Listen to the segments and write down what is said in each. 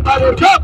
পাগল তোমার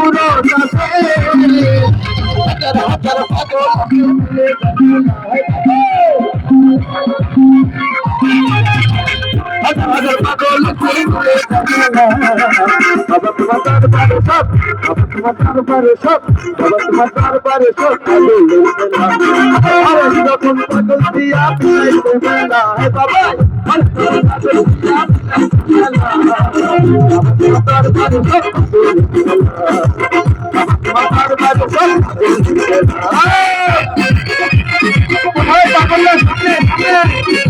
উড়ো কাছে হাজার হাজার পাগল হাজার সব বাবা তোমার দরবারে সব বাবা তোমার দরবারে সব আরে যখন পাগল দিয়া পিলাইতে মেলা হে বাবা আরে যখন পাগল দিয়া পিলাইতে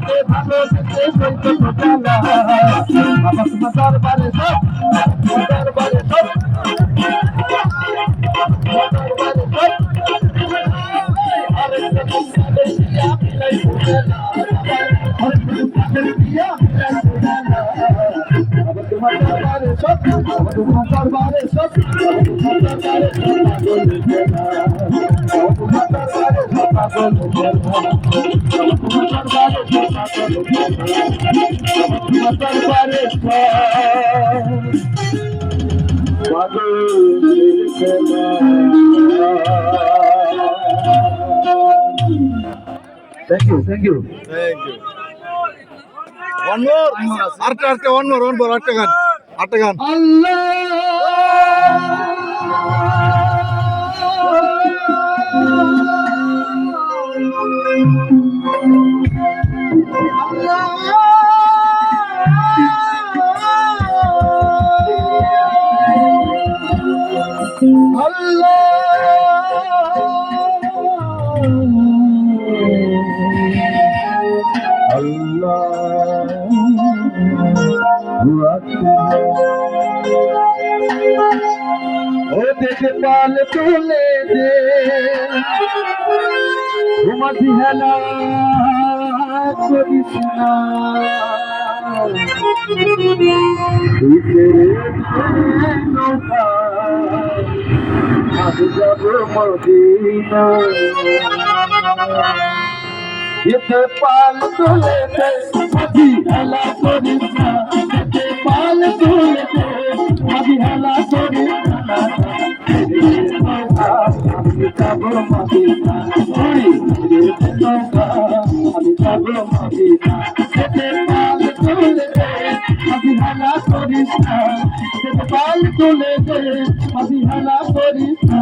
Vai trocar você. দরবারে সব দরবারে সব Thank you, thank you. Thank you one more আরেকটা আরেকটা ওয়ান মোর ওয়ান মোর আরেকটা গান আরেকটা গান। ও দেখে পাল তুলে দে। ঘুমাতি হেলা করিস না। যাব মদিনা এতে পাল তুলে দে ঘুমাতি হেলা করিস না এতে পাল তুলে দে ঘুমাতি হেলা করিস আমি যাব মদিনা আমি যাব মদিনা এতে পাল তুলে দে আমি হেলা করিস না এতে পাল তুলে দে আমি হেলা করি না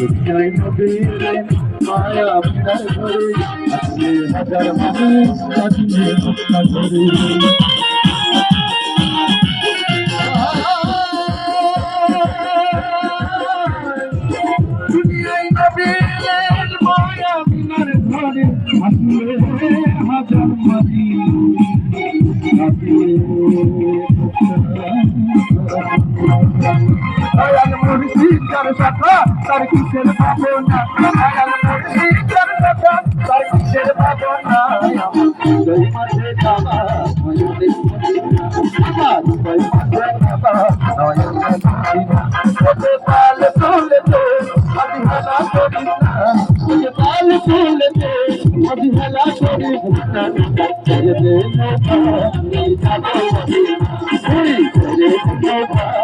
দুঃখের নদী মায়া আপনার ঘরে আসলে হাজার মানুষ কাঁদিয়ে আপনার ঘরে Thank you. తరికించేది బాబోనా తరికించేది బాబోనా జై మాతే కామా Hey,